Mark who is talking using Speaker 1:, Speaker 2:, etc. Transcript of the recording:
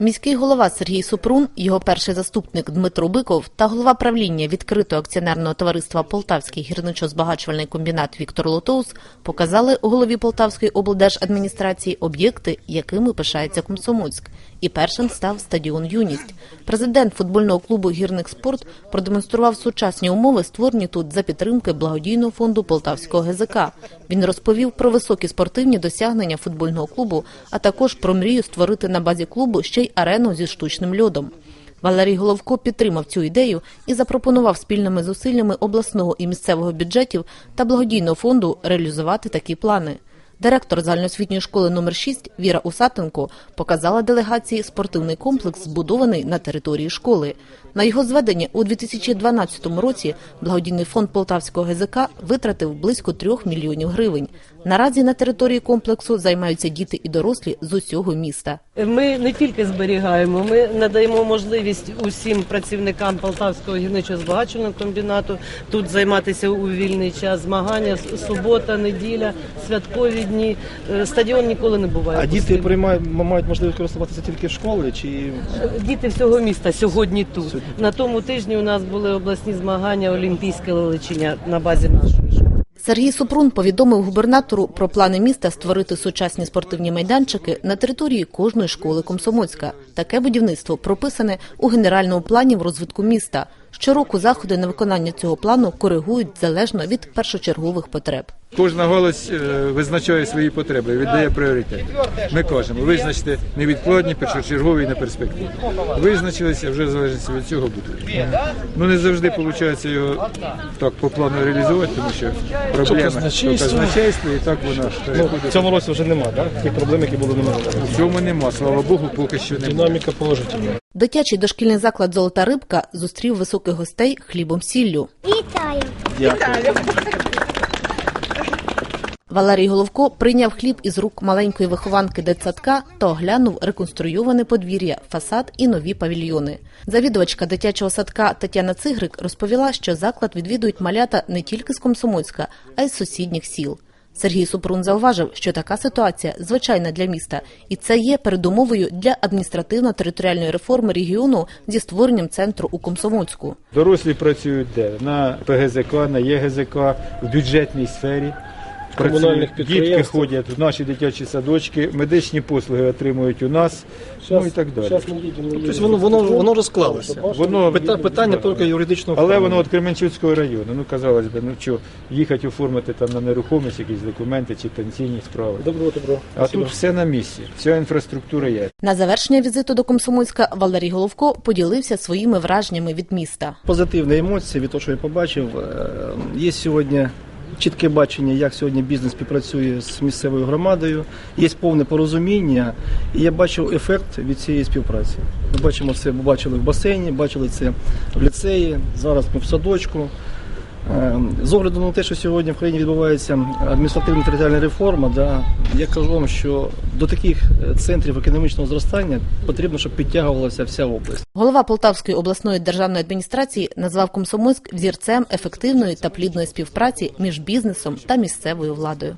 Speaker 1: Міський голова Сергій Супрун, його перший заступник Дмитро Биков та голова правління відкритого акціонерного товариства Полтавський гірничо-збагачувальний комбінат Віктор Лотоус показали голові Полтавської облдержадміністрації об'єкти, якими пишається Комсомольськ. І першим став стадіон Юність. Президент футбольного клубу Гірник спорт продемонстрував сучасні умови, створені тут за підтримки благодійного фонду Полтавського ГЗК. Він розповів про високі спортивні досягнення футбольного клубу, а також про мрію створити на базі клубу ще й арену зі штучним льодом. Валерій Головко підтримав цю ідею і запропонував спільними зусиллями обласного і місцевого бюджетів та благодійного фонду реалізувати такі плани. Директор загальноосвітньої школи номер 6 Віра Усатенко показала делегації спортивний комплекс, збудований на території школи. На його зведення у 2012 році благодійний фонд Полтавського ГЗК витратив близько 3 мільйонів гривень. Наразі на території комплексу займаються діти і дорослі з усього міста.
Speaker 2: Ми не тільки зберігаємо, ми надаємо можливість усім працівникам Полтавського гірничо-збагачувального комбінату тут займатися у вільний час. Змагання субота, неділя, святкові дні. Е, Стадіон ніколи не буває.
Speaker 3: А діти приймають мають можливість користуватися тільки в школі чи
Speaker 2: Діти всього міста сьогодні тут. На тому тижні у нас були обласні змагання Олімпійське величення на базі нашої школи.
Speaker 1: Сергій Супрун повідомив губернатору про плани міста створити сучасні спортивні майданчики на території кожної школи Комсомольська. Таке будівництво прописане у генеральному плані в розвитку міста. Щороку заходи на виконання цього плану коригують залежно від першочергових потреб.
Speaker 4: Кожна галузь е, визначає свої потреби, віддає пріоритет. Ми кажемо, визначте невідкладні, першочергові і на перспективу. Визначилися, вже в залежності від цього будуть. Ну не завжди виходить його так по плану реалізувати, тому що проблема
Speaker 3: казначейство.
Speaker 4: казначейство і так вона
Speaker 3: ну, в цьому році вже немає, да? Тих проблем, які були року.
Speaker 4: В цьому нема, слава Богу, поки що немає.
Speaker 3: Динаміка положительна.
Speaker 1: Дитячий дошкільний заклад Золота рибка зустрів високих гостей хлібом сіллю.
Speaker 5: Вітаю!
Speaker 1: Валерій Головко прийняв хліб із рук маленької вихованки дитсадка та оглянув реконструйоване подвір'я, фасад і нові павільйони. Завідувачка дитячого садка Тетяна Цигрик розповіла, що заклад відвідують малята не тільки з Комсомольська, а й з сусідніх сіл. Сергій Супрун зауважив, що така ситуація звичайна для міста, і це є передумовою для адміністративно-територіальної реформи регіону зі створенням центру у Комсомольську.
Speaker 4: Дорослі працюють де? На ПГЗК, на ЄГЗК, в бюджетній сфері.
Speaker 3: Комунальних
Speaker 4: Працюють. Дітки ходять в наші дитячі садочки, медичні послуги отримують у нас, ну і так далі.
Speaker 3: Тобто воно, воно, воно розклалося.
Speaker 4: Воно
Speaker 3: Пита- питання
Speaker 4: да.
Speaker 3: тільки юридичного
Speaker 4: Але
Speaker 3: оформлення.
Speaker 4: воно від Кременчуцького району. Ну казалось би, ну що, їхати оформити там на нерухомість, якісь документи чи пенсійні справи.
Speaker 3: Добро, добро.
Speaker 4: А тут все на місці, вся інфраструктура є.
Speaker 1: На завершення візиту до Комсомольська Валерій Головко поділився своїми враженнями від міста.
Speaker 3: Позитивні емоції від того, що я побачив. Е, Є сьогодні чітке бачення, як сьогодні бізнес співпрацює з місцевою громадою. Є повне порозуміння, і я бачив ефект від цієї співпраці. Ми бачимо це, бачили в басейні, бачили це в ліцеї. Зараз ми в садочку. Е, З огляду на те, що сьогодні в країні відбувається адміністративна територіальна реформа, да, я кажу вам, що до таких е, центрів економічного зростання потрібно, щоб підтягувалася вся область.
Speaker 1: Голова Полтавської обласної державної адміністрації назвав Комсомольськ взірцем ефективної та плідної співпраці між бізнесом та місцевою владою.